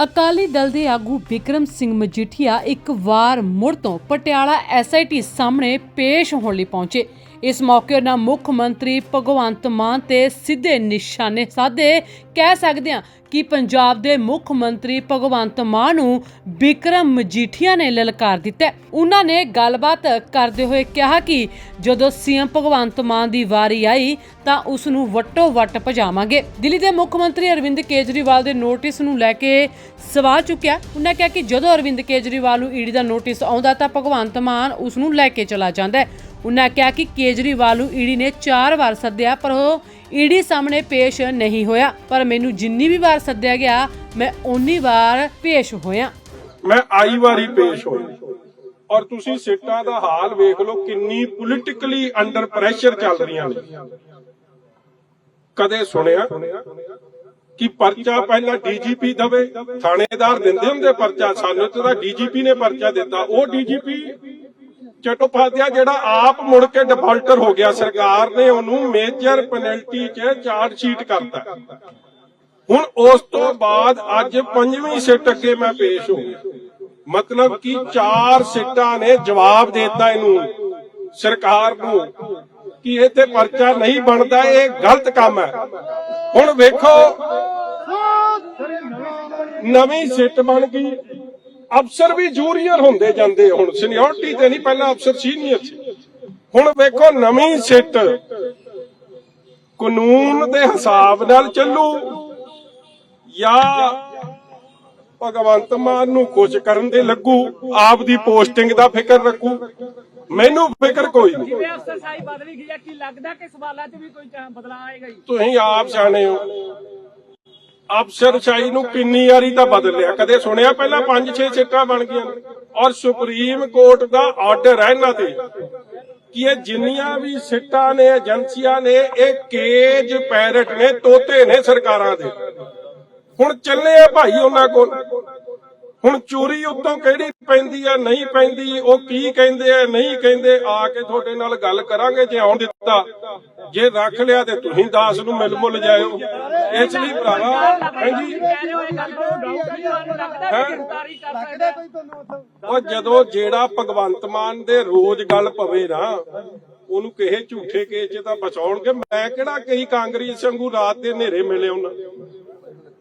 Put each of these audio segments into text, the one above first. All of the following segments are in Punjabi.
ਅਕਾਲੀ ਦਲ ਦੇ ਆਗੂ ਵਿਕਰਮ ਸਿੰਘ ਮਜੀਠੀਆ ਇੱਕ ਵਾਰ ਮੁੜ ਤੋਂ ਪਟਿਆਲਾ ਐਸਆਈਟੀ ਸਾਹਮਣੇ ਪੇਸ਼ ਹੋਣ ਲਈ ਪਹੁੰਚੇ। ਇਸ ਮੌਕੇ ਉਹਨਾਂ ਮੁੱਖ ਮੰਤਰੀ ਭਗਵੰਤ ਮਾਨ ਤੇ ਸਿੱਧੇ ਨਿਸ਼ਾਨੇ ਸਾਧੇ ਕਹਿ ਸਕਦੇ ਹਾਂ ਕਿ ਪੰਜਾਬ ਦੇ ਮੁੱਖ ਮੰਤਰੀ ਭਗਵੰਤ ਮਾਨ ਨੂੰ ਵਿਕਰਮ ਮਜੀਠੀਆ ਨੇ ਲਲਕਾਰ ਦਿੱਤਾ ਉਹਨਾਂ ਨੇ ਗੱਲਬਾਤ ਕਰਦੇ ਹੋਏ ਕਿਹਾ ਕਿ ਜਦੋਂ ਸੀਐਮ ਭਗਵੰਤ ਮਾਨ ਦੀ ਵਾਰੀ ਆਈ ਤਾਂ ਉਸ ਨੂੰ ਵੱਟੋ ਵੱਟ ਭਜਾਵਾਂਗੇ। ਦਿੱਲੀ ਦੇ ਮੁੱਖ ਮੰਤਰੀ ਅਰਵਿੰਦ ਕੇਜਰੀਵਾਲ ਦੇ ਨੋਟਿਸ ਨੂੰ ਲੈ ਕੇ ਸਵਾਲ ਚੁੱਕਿਆ। ਉਹਨਾਂ ਕਿਹਾ ਕਿ ਜਦੋਂ ਅਰਵਿੰਦ ਕੇਜਰੀਵਾਲ ਨੂੰ ਈਡੀ ਦਾ ਨੋਟਿਸ ਆਉਂਦਾ ਤਾਂ ਭਗਵੰਤ ਮਾਨ ਉਸ ਨੂੰ ਲੈ ਕੇ ਚਲਾ ਜਾਂਦਾ ਹੈ। ਉਹਨਾਂ ਕਿਹਾ ਕਿ ਕੇਜਰੀਵਾਲ ਨੂੰ ਈਡੀ ਨੇ 4 ਵਾਰ ਸੱਦਿਆ, ਪਰ ਉਹ ਈਡੀ ਸਾਹਮਣੇ ਪੇਸ਼ ਨਹੀਂ ਹੋਇਆ। ਪਰ ਮੈਨੂੰ ਜਿੰਨੀ ਵੀ ਵਾਰ ਸੱਦਿਆ ਗਿਆ, ਮੈਂ ਓਨੀ ਵਾਰ ਪੇਸ਼ ਹੋਇਆ। ਮੈਂ ਆਈ ਵਾਰੀ ਪੇਸ਼ ਹੋਇਆ। ਔਰ ਤੁਸੀਂ ਸਿੱਟਾਂ ਦਾ ਹਾਲ ਵੇਖ ਲਓ, ਕਿੰਨੀ ਪੋਲਿਟਿਕਲੀ ਅੰਡਰ ਪ੍ਰੈਸ਼ਰ ਚੱਲ ਰਹੀਆਂ ਨੇ। ਕਦੇ ਸੁਣਿਆ ਕਿ ਪਰਚਾ ਪਹਿਲਾਂ ਡੀਜੀਪੀ ਦਵੇ? ਥਾਣੇਦਾਰ ਦਿੰਦੇ ਹੁੰਦੇ ਪਰਚਾ, ਸਾਨੂੰ ਤਾਂ ਡੀਜੀਪੀ ਨੇ ਪਰਚਾ ਦਿੱਤਾ। ਉਹ ਡੀਜੀਪੀ ਚਟੋਪਾਧਿਆ ਜਿਹੜਾ ਆਪ ਮੁੜ ਕੇ ਡਿਫਾਲਟਰ ਹੋ ਗਿਆ, ਸਰਕਾਰ ਨੇ ਉਹਨੂੰ ਮੇਜਰ ਪੈਨਲਟੀ 'ਚ ਚਾਰਜ ਸ਼ੀਟ ਕਰਤਾ। ਹੁਣ ਉਸ ਤੋਂ ਬਾਅਦ ਅੱਜ ਪੰਜਵੀਂ ਸਿੱਟ ਅੱਗੇ ਮੈਂ ਪੇਸ਼ ਹੋ ਮਤਲਬ ਕਿ ਚਾਰ ਸਿੱਟਾਂ ਨੇ ਜਵਾਬ ਦੇ ਦਿੱਤਾ ਇਹਨੂੰ, ਸਰਕਾਰ ਨੂੰ, ਕਿ ਇਹ ਤੇ ਪਰਚਾ ਨਹੀਂ ਬਣਦਾ, ਇਹ ਗਲਤ ਕੰਮ ਹੈ। ਹੁਣ ਵੇਖੋ, ਨਵੀਂ ਸਿੱਟ ਬਣ ਗਈ। ਅਫਸਰ ਵੀ ਜੂਨੀਅਰ ਹੁੰਦੇ ਜਾਂਦੇ ਹੁਣ ਸੀਨੀਅਰਟੀ ਤੇ ਨਹੀਂ ਪਹਿਲਾਂ ਅਫਸਰ ਸੀਨੀਅਰ ਸੀ। ਹੁਣ ਵੇਖੋ ਨਵੀਂ ਸਿੱਟ। ਕਾਨੂੰਨ ਦੇ ਹਿਸਾਬ ਨਾਲ ਚੱਲੂ। ਜਾਂ ਭਗਵੰਤ ਮਾਨ ਨੂੰ ਕੁਝ ਕਰਨ ਦੇ ਲੱਗੂ ਆਪ ਦੀ ਪੋਸਟਿੰਗ ਦਾ ਫਿਕਰ ਰੱਖੂ। ਮੈਨੂੰ ਫਿਕਰ ਕੋਈ ਨਹੀਂ। ਜਿਵੇਂ ਅਫਸਰਸ਼ਾਹੀ ਬਦਲੀ ਗਈ ਹੈ ਕੀ ਲੱਗਦਾ ਕਿ ਸਵਾਲਾਂ 'ਚ ਵੀ ਕੋਈ ਜਾਂ ਬਦਲਾਅ ਆਏਗਾ ਜੀ? ਤੁਸੀਂ ਆਪ ਜਾਣੇ ਹੋ। ਅਫਸਰਸ਼ਾਹੀ ਨੂੰ ਕਿੰਨੀ ਵਾਰੀ ਤਾਂ ਬਦਲਿਆ। ਕਦੇ ਸੁਣਿਆ ਪਹਿਲਾਂ 5-6 ਸਿੱਟਾਂ ਬਣ ਗਈਆਂ ਔਰ ਸੁਪਰੀਮ ਕੋਰਟ ਦਾ ਆਰਡਰ ਹੈ ਇਹਨਾਂ ਤੇ ਕਿ ਇਹ ਜਿੰਨੀਆਂ ਵੀ ਸਿੱਟਾਂ ਨੇ, ਏਜੰਸੀਆਂ ਨੇ, ਇਹ ਕੇਜ ਪੈਰਟ ਨੇ, ਤੋਤੇ ਨੇ ਸਰਕਾਰਾਂ ਦੇ। ਹੁਣ ਚੱਲੇ ਆ ਭਾਈ ਉਹਨਾਂ ਕੋਲ। ਹੁਣ ਚੋਰੀ ਉੱਤੋਂ ਕਿਹੜੀ ਪੈਂਦੀ ਆ ਨਹੀਂ ਪੈਂਦੀ ਉਹ ਕੀ ਕਹਿੰਦੇ ਆ ਨਹੀਂ ਕਹਿੰਦੇ ਆ ਕੇ ਤੁਹਾਡੇ ਨਾਲ ਗੱਲ ਕਰਾਂਗੇ ਜੇ ਆਉਣ ਦਿੱਤਾ। ਜੇ ਰੱਖ ਲਿਆ ਤੇ ਤੁਸੀਂ ਦਾਸ ਨੂੰ ਮਿਲ ਮੁੱਲ ਜਾਇਓ। ਇਸ ਲਈ ਭਰਾਵਾ ਹਾਂਜੀ? ਕਹਿ ਉਹ ਜਦੋਂ ਜਿਹੜਾ ਭਗਵੰਤ ਮਾਨ ਦੇ ਰੋਜ਼ ਗੱਲ ਪਵੇ ਨਾ ਉਹਨੂੰ ਕਿਸੇ ਝੂਠੇ ਕੇਸ 'ਚ ਤਾਂ ਬਚਾਉਣਗੇ। ਮੈਂ ਕਿਹੜਾ ਕਈ ਕਾਂਗਰਸ ਸੰਗੂ ਰਾਤ ਦੇ ਹਨੇਰੇ ਮਿਲੇ ਉਹਨਾਂ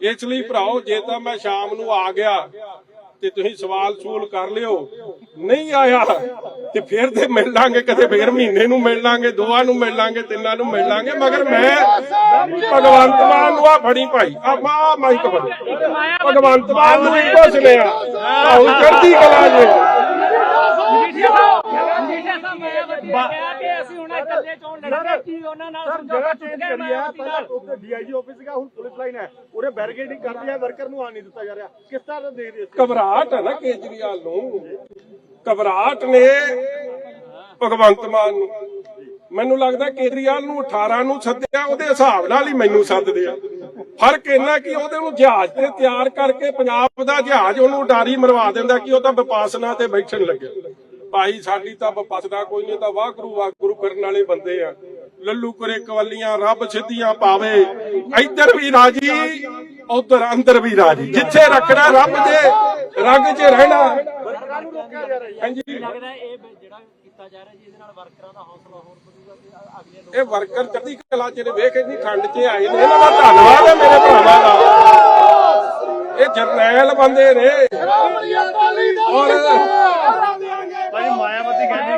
ਇਸ ਲਈ ਭਰਾਓ ਜੇ ਤਾਂ ਮੈਂ ਸ਼ਾਮ ਨੂੰ ਆ ਗਿਆ ਤੇ ਤੁਸੀਂ ਸਵਾਲ ਸੂਲ ਕਰ ਲਿਓ। ਨਹੀਂ ਆਇਆ ਤੇ ਫਿਰ ਤੇ ਮਿਲ ਲਾਂਗੇ ਕਦੇ ਫੇਰ ਮਹੀਨੇ ਨੂੰ ਮਿਲ ਲਾਂਗੇ ਦੋਵਾਂ ਨੂੰ ਮਿਲ ਲਾਂਗੇ ਤਿੰਨਾਂ ਨੂੰ ਮਿਲ ਲਾਂਗੇ ਮਗਰ ਮੈਂ ਭਗਵੰਤ ਮਾਨ ਨੂੰ ਆ ਫੜੀ ਭਾਈ। ਆ ਮਾ ਮਾਈਕ ਫੜੀ। ਭਗਵੰਤ ਮਾਨ ਨੂੰ ਇੱਕੋ ਸੁਨੇਹਾ ਆਉਂ ਚੜ੍ਹਦੀ ਕਲਾ ਜੇ। ਮਜੀਠੀਆ ਸਾਹਿਬ ਮਜੀਠੀਆ ਸਾਹਿਬ ਮੈਂ ਵਧੀਆ ਕਿਹਾ। ਕਿ ਅਸੀਂ ਹੁਣ ਇਕੱਲੇ ਚੋਣ ਲੜਾਂਗੇ ਕੀ ਉਹਨਾਂ ਨਾਲ ਜਗ੍ਹਾ ਸਮਝੌਤਾ ਚੇਂਜ ਟੁੱਟ ਗਿਆ ਕਰੀ ਮੈਂ ਹੈ ਆਪਣੀ ਪਹਿਲਾਂ ਨਾਲ ਉੱਥੇ ਡੀਆਈਜੀ ਆਫਿਸ ਸੀਗਾ ਹੁਣ ਪੁਲਿਸ ਲਾਈਨ ਹੈ। ਉਹਨੇ ਬੈਰੀਕੇਡਿੰਗ ਕਰ ਦਿਆ ਵਰਕਰ ਨੂੰ ਆਣ ਨਹੀਂ ਦਿੱਤਾ ਜਾ ਰਿਹਾ। ਕਿਸ ਤਰ੍ਹਾਂ ਦਾ ਦੇਖ ਰਹੇ ਹੋ ਘਬਰਾਹਟ ਹੈ ਨਾ ਕੇਜਰੀਵਾਲ ਨੂੰ। ਘਬਰਾਹਟ ਨੇ ਭਗਵੰਤ ਮਾਨ ਨੂੰ। ਮੈਨੂੰ ਲੱਗਦਾ ਕੇਜਰੀਵਾਲ ਨੂੰ 18 ਨੂੰ ਸੱਦਿਆ ਉਹਦੇ ਹਿਸਾਬ ਨਾਲ ਹੀ ਮੈਨੂੰ ਸੱਦਦੇ ਆ। ਫ਼ਰਕ ਇੰਨਾ ਕਿ ਉਹਦੇ ਨੂੰ ਜਹਾਜ਼ ਤੇ ਤਿਆਰ ਕਰਕੇ ਪੰਜਾਬ ਦਾ ਜਹਾਜ਼ ਉਹਨੂੰ ਉਡਾਰੀ ਮਰਵਾ ਦਿੰਦਾ ਕਿ ਉਹ ਤਾਂ ਵਿਪਾਸਨਾ ਤੇ ਬੈਠਣ ਲੱਗਿਆ। ਭਾਈ ਸਾਡੀ ਤਾਂ ਵਿਪਾਸਨਾ ਕੋਈ ਨਹੀਂ ਤਾਂ ਵਾਹਿਗੁਰੂ ਵਾਹਿਗੁਰੂ ਕਰਨ ਵਾਲੇ ਬੰਦੇ ਆ। ਲੱਲੂ ਕਰੇ ਕਵੱਲੀਆਂ ਰੱਬ ਸਿੱਧੀਆਂ ਪਾਵੇ। ਇੱਧਰ ਵੀ ਰਾਜੀ ਉਧਰ ਅੰਦਰ ਵੀ ਰਾਜੀ। ਜਿੱਥੇ ਰੱਖਣਾ ਰੱਬ ਦੇ ਰੰਗ 'ਚ ਰਹਿਣਾ। ਹਾਂਜੀ। ਲੱਗਦਾ ਇਹ ਜਿਹੜਾ ਕੀਤਾ ਜਾ ਰਿਹਾ ਜੀ ਇਹਦੇ ਨਾਲ ਵਰਕਰਾਂ ਦਾ ਹੌਸਲਾ ਹੋਰ ਵਧੂਗਾ ਤੇ ਅਗਲੇ ਲੋਕ ਇਹ ਵਰਕਰ ਚੜ੍ਹਦੀ ਕਲਾ ਚ ਨੇ ਵੇਖ ਇੰਨੀ ਠੰਡ 'ਚ ਆਏ ਨੇ ਇਹਨਾਂ ਦਾ ਧੰਨਵਾਦ ਹੈ ਮੇਰੇ ਭਰਾਵਾਂ ਦਾ। ਇਹ ਜਰਨੈਲ ਬੰਦੇ ਨੇ। ਔਰ ਭਾਈ ਮਾਇਆਵਤੀ ਕਹਿੰਦੀ ਵੀ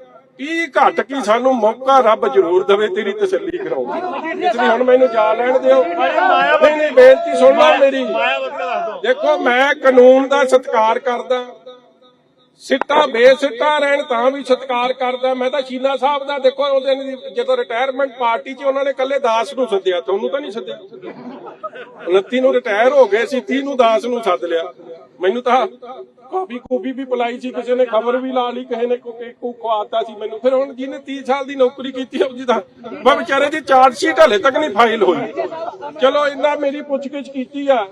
ਕੀ ਘੱਟ ਕੀ ਸਾਨੂੰ ਮੌਕਾ ਰੱਬ ਜ਼ਰੂਰ ਦੇਵੇ, ਤੇਰੀ ਤਸੱਲੀ ਕਰਾਉਣ ਇਸ ਲਈ ਹੁਣ ਮੈਨੂੰ ਜਾ ਲੈਣ ਦਿਓ। ਨਹੀਂ ਨਹੀਂ, ਬੇਨਤੀ ਸੁਣ ਲਓ ਮੇਰੀ। ਦੇਖੋ, ਮੈਂ ਕਾਨੂੰਨ ਦਾ ਸਤਿਕਾਰ ਕਰਦਾ। ਸਿੱਟਾ ਬੇਸਿੱਟਾ ਰਹਿਣ ਤਾਂ ਵੀ ਸਤਿਕਾਰ ਕਰਦਾ। ਮੈਂ ਤਾਂ ਸ਼ੀਨਾ ਸਾਹਿਬ ਦਾ ਦੇਖੋ, ਉਹਦੇ ਜਦੋਂ ਰਿਟਾਇਰਮੈਂਟ ਪਾਰਟੀ 'ਚ ਉਹਨਾਂ ਨੇ ਕੱਲੇ ਦਾਸ ਨੂੰ ਸੱਦਿਆ ਤੁਹਾਨੂੰ ਤਾਂ ਨਹੀਂ ਸੱਦਿਆ। 29 ਨੂੰ ਰਿਟਾਇਰ ਹੋ ਗਏ ਸੀ 30 ਨੂੰ ਦਾਸ ਨੂੰ ਸੱਦ ਲਿਆ। ਮੈਨੂੰ ਤਾਂ ਕਾਫੀ ਕੂਬੀ ਵੀ ਪਲਾਈ ਸੀ, ਕਿਸੇ ਨੇ ਖਬਰ ਵੀ ਲਾ ਲਈ, ਕਿਸੇ ਨੇ ਕੋਈ ਕੋ ਖਵਾਤਾ ਸੀ ਮੈਨੂੰ। ਫਿਰ ਹੁਣ ਜਿਹਨੇ 30 ਸਾਲ ਦੀ ਨੌਕਰੀ ਕੀਤੀ ਉਹਦੀ ਤਾਂ ਮੈਂ ਵਿਚਾਰੇ ਦੀ ਚਾਰਜ ਸ਼ੀਟ ਹਲੇ ਤੱਕ ਨਹੀਂ ਫਾਈਲ ਹੋਈ। ਚਲੋ, ਇੰਨਾ ਮੇਰੀ ਪੁੱਛਗਿੱਛ ਕੀਤੀ ਆ।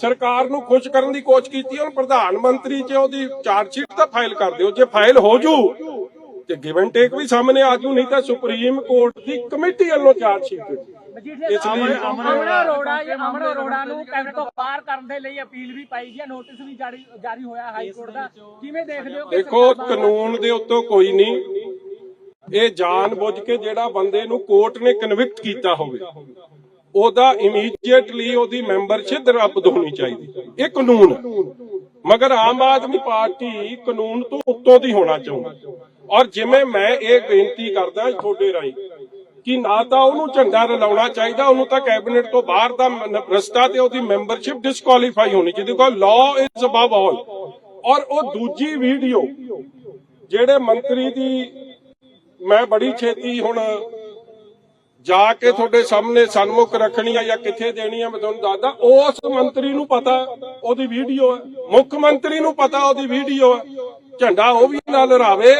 ਸਰਕਾਰ ਨੂੰ ਖੁਸ਼ ਕਰਨ ਦੀ ਕੋਸ਼ਿਸ਼ ਕੀਤੀ ਹੁਣ ਪ੍ਰਧਾਨ ਮੰਤਰੀ ਚ ਉਹਦੀ ਚਾਰਜ ਸ਼ੀਟ ਤਾਂ ਫਾਈਲ ਕਰ ਦਿਓ। ਜੇ ਫਾਈਲ ਹੋ ਜੂ, ਤੇ ਗਿਵਨ ਟੇਕ ਵੀ ਸਾਹਮਣੇ ਆ ਜੂ, ਨਹੀਂ ਤਾਂ ਸੁਪਰੀਮ ਕੋਰਟ ਦੀ ਕਮੇਟੀ ਵੱਲੋਂ ਚਾਰਜ ਸ਼ੀਟ ਇਸ ਲਈ ਅਮਨਾ ਅਰੋੜਾ ਜੀ ਅਮਨਾ ਅਰੋੜਾ ਨੂੰ ਕੈਬਨਿਟ ਤੋਂ ਬਾਹਰ ਕਰਨ ਦੇ ਲਈ ਅਪੀਲ ਵੀ ਪਾਈ ਗਿਆ ਨੋਟਿਸ ਵੀ ਜਾਰੀ ਜਾਰੀ ਹੋਇਆ ਹਾਈ ਕੋਰਟ ਦਾ। ਕਿਵੇਂ ਦੇਖਦੇ ਹੋ ਕਿ ਦੇਖੋ ਸਰਕਾਰ ਬਾਹਰ- ਕਾਨੂੰਨ ਦੇ ਉੱਤੋਂ ਕੋਈ ਨਹੀਂ। ਇਹ ਜਾਣ ਬੁੱਝ ਕੇ ਜਿਹੜਾ ਬੰਦੇ ਨੂੰ ਕੋਰਟ ਨੇ ਕਨਵਿਕਟ ਕੀਤਾ ਹੋਵੇ ਉਹਦਾ ਇਮੀਡੀਏਟਲੀ ਉਹਦੀ ਮੈਂਬਰਸ਼ਿਪ ਰੱਦ ਹੋਣੀ ਚਾਹੀਦੀ। ਇਹ ਕਾਨੂੰਨ ਹੈ। ਮਗਰ ਆਮ ਆਦਮੀ ਪਾਰਟੀ ਕਾਨੂੰਨ ਤੋਂ ਉੱਤੋਂ ਦੀ ਹੋਣਾ ਚਾਹੁੰਦੀ। ਔਰ ਜਿਵੇਂ ਮੈਂ ਇਹ ਬੇਨਤੀ ਕਰਦਾ ਤੁਹਾਡੇ ਰਾਹੀਂ ਕਿ ਨਾ ਤਾਂ ਉਹਨੂੰ ਝੰਡਾ ਰਲਾਉਣਾ ਚਾਹੀਦਾ, ਉਹਨੂੰ ਤਾਂ ਕੈਬਨਿਟ ਤੋਂ ਬਾਹਰ ਦਾ ਰਸਤਾ ਤੇ ਉਹਦੀ ਮੈਂਬਰਸ਼ਿਪ ਡਿਸਕੁਆਲੀਫਾਈ ਹੋਣੀ ਚਾਹੀਦੀ, ਕਿਉਂਕਿ ਲਾਅ ਇਜ਼ ਅਬਵ ਆਲ ਔਰ ਉਹ ਦੂਜੀ ਵੀਡੀਓ ਜਿਹੜੇ ਮੰਤਰੀ ਦੀ, ਮੈਂ ਬੜੀ ਛੇਤੀ ਹੁਣ ਜਾ ਕੇ ਤੁਹਾਡੇ ਸਾਹਮਣੇ ਸਨਮੁਖ ਰੱਖਣੀ ਆ ਜਾਂ ਕਿੱਥੇ ਦੇਣੀ ਆ, ਮੈਂ ਤੁਹਾਨੂੰ ਦੱਸਦਾ, ਉਸ ਮੰਤਰੀ ਨੂੰ ਪਤਾ ਉਹਦੀ ਵੀਡੀਓ ਹੈ। ਮੁੱਖ ਮੰਤਰੀ ਨੂੰ ਪਤਾ ਉਹਦੀ ਵੀਡੀਓ ਹੈ। ਝੰਡਾ ਉਹ ਵੀ ਨਾਲ ਰਾਵੇ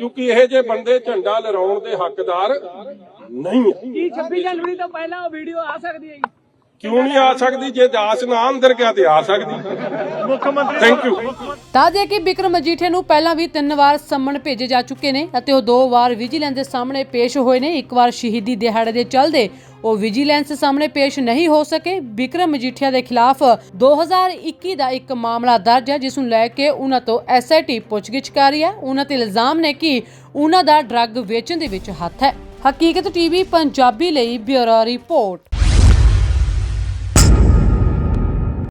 ਕਿਉਂਕਿ ਇਹ ਜੇ ਬੰਦੇ ਝੰਡਾ ਲਹਿਰਾਉਣ ਦੇ ਹੱਕਦਾਰ ਨਹੀਂ ਹੈ। ਕੀ 26 ਜਨਵਰੀ ਤੋਂ ਪਹਿਲਾਂ ਉਹ ਵੀਡੀਓ ਆ ਸਕਦੀ ਹੈ ਜੀ? ਕਿਉਂ ਨਹੀਂ ਆ ਸਕਦੀ? ਜੇ ਦਾਸ ਨਾ ਅੰਦਰ ਗਿਆ ਤੇ ਆ ਸਕਦੀ। ਮੁੱਖ ਮੰਤਰੀ ਥੈਂਕ ਯੂ ਤਾਂ ਜੇ ਕਿ ਬਿਕਰਮ ਮਜੀਠੇ ਨੂੰ ਪਹਿਲਾਂ ਵੀ ਤਿੰਨ ਵਾਰ ਸੰਮਣ ਭੇਜੇ ਜਾ ਚੁੱਕੇ ਨੇ ਅਤੇ ਉਹ ਦੋ ਵਾਰ ਵਿਜੀਲੈਂਸ ਦੇ ਸਾਹਮਣੇ ਪੇਸ਼ ਹੋਏ ਨੇ। ਇੱਕ ਵਾਰ ਸ਼ਹੀਦੀ ਦਿਹਾੜੇ ਦੇ ਚੱਲਦੇ ਉਹ ਵਿਜੀਲੈਂਸ ਸਾਹਮਣੇ ਪੇਸ਼ ਨਹੀਂ ਹੋ ਸਕੇ। ਬਿਕਰਮ ਮਜੀਠੀਆ ਦੇ ਖਿਲਾਫ 2021 ਦਾ ਇੱਕ ਮਾਮਲਾ ਦਰਜ ਹੈ ਜਿਸ ਨੂੰ ਲੈ ਕੇ ਉਹਨਾਂ ਤੋਂ ਐਸਆਈਟੀ ਪੁੱਛਗਿੱਛ ਕਰ ਰਹੀ ਹੈ। ਉਹਨਾਂ ਤੇ ਇਲਜ਼ਾਮ ਨੇ ਕਿ ਉਹਨਾਂ ਦਾ ਡਰੱਗ ਵੇਚਣ ਦੇ ਵਿੱਚ ਹੱਥ ਹੈ। ਹਕੀਕਤ ਟੀਵੀ ਪੰਜਾਬੀ ਲਈ ਬਿਊਰੋ ਰਿਪੋਰਟ।